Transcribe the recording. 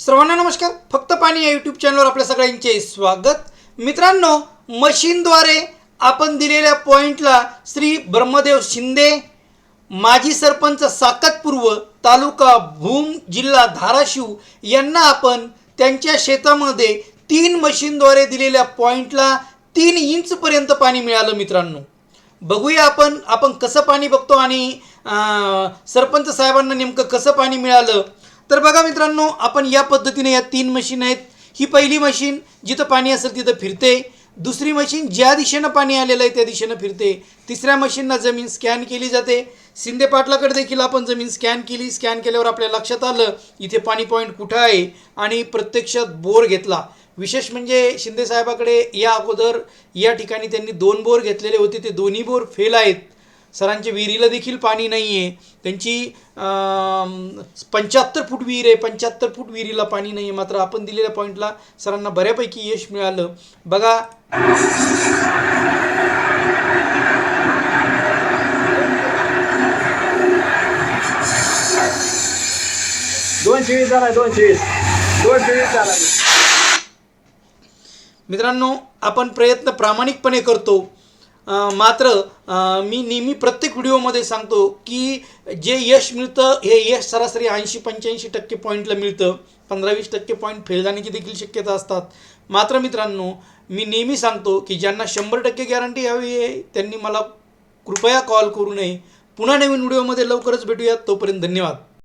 सर्वांना नमस्कार. फक्त पाणी या यूट्यूब चॅनलवर आपल्या सगळ्यांचे स्वागत. मित्रांनो मशीनद्वारे आपण दिलेल्या पॉईंटला श्री ब्रह्मदेव शिंदे माजी सरपंच साकतपूर्व तालुका भूम जिल्हा धाराशिव यांना आपण त्यांच्या शेतामध्ये तीन मशीनद्वारे दिलेल्या पॉईंटला तीन इंचपर्यंत पाणी मिळालं मित्रांनो. बघूया आपण आपण कसं पाणी बघतो आणि सरपंच साहेबांना नेमकं कसं पाणी मिळालं? तर बघा मित्रांनो आपण या पद्धतीने या तीन मशीन आहेत. ही पहिली मशीन जिथं पाणी असेल तिथं फिरते. दुसरी मशीन ज्या दिशेनं पाणी आलेलं आहे त्या दिशेनं फिरते. तिसऱ्या मशीनला जमीन स्कॅन केली जाते. शिंदे पाटलाकडे देखील आपण जमीन स्कॅन केली. स्कॅन केल्यावर आपल्या लक्षात आलं इथे पाणी पॉईंट कुठं आहे आणि प्रत्यक्षात बोर घेतला. विशेष म्हणजे शिंदे साहेबाकडे या अगोदर या ठिकाणी त्यांनी दोन बोर घेतलेले होते. ते दोन्ही बोर फेल आहेत. सरांच्या विहिरीला देखील पाणी नाही आहे त्यांची पंच्याहत्तर फूट विहीर आहे. पंच्याहत्तर फूट विहिरीला पाणी नाही आहे मात्र आपण दिलेल्या पॉईंटला सरांना बऱ्यापैकी यश मिळालं. बघा. दोनशे वीस झाला दोनशे वीस दोनशे वीस झाला. मित्रांनो आपण प्रयत्न प्रामाणिकपणे करतो. मात्र मी नेहमी प्रत्येक व्हिडिओमध्ये सांगतो की जे यश मिळतं हे यश सरासरी ऐंशी पंच्याऐंशी टक्के पॉईंटला मिळतं. पंधरा वीस टक्के पॉईंट फेल जाण्याची देखील शक्यता असतात. मात्र मित्रांनो मी नेहमी सांगतो की ज्यांना शंभर टक्के गॅरंटी हवी आहे त्यांनी मला कृपया कॉल करू नये. पुन्हा नवीन व्हिडिओमध्ये लवकरच भेटूयात. तोपर्यंत धन्यवाद.